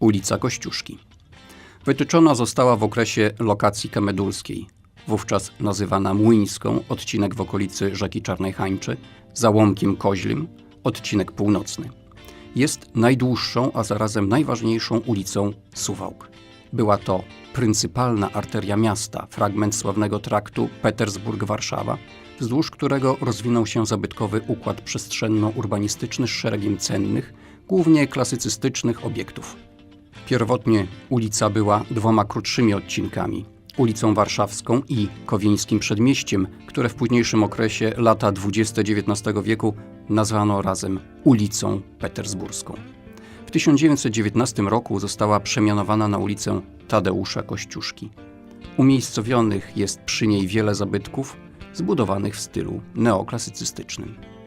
ulica Kościuszki. Wytyczona została w okresie lokacji kemedulskiej, wówczas nazywana Młyńską, odcinek w okolicy rzeki Czarnej Hańczy, załomkiem Koźlim, odcinek północny. Jest najdłuższą, a zarazem najważniejszą ulicą Suwałk. Była to pryncypalna arteria miasta, fragment sławnego traktu Petersburg-Warszawa, wzdłuż którego rozwinął się zabytkowy układ przestrzenno-urbanistyczny z szeregiem cennych, głównie klasycystycznych obiektów. Pierwotnie ulica była dwoma krótszymi odcinkami. Ulicą Warszawską i Kowieńskim Przedmieściem, które w późniejszym okresie lata XX XIX wieku nazwano razem ulicą Petersburską. W 1919 roku została przemianowana na ulicę Tadeusza Kościuszki. Umiejscowionych jest przy niej wiele zabytków zbudowanych w stylu neoklasycystycznym.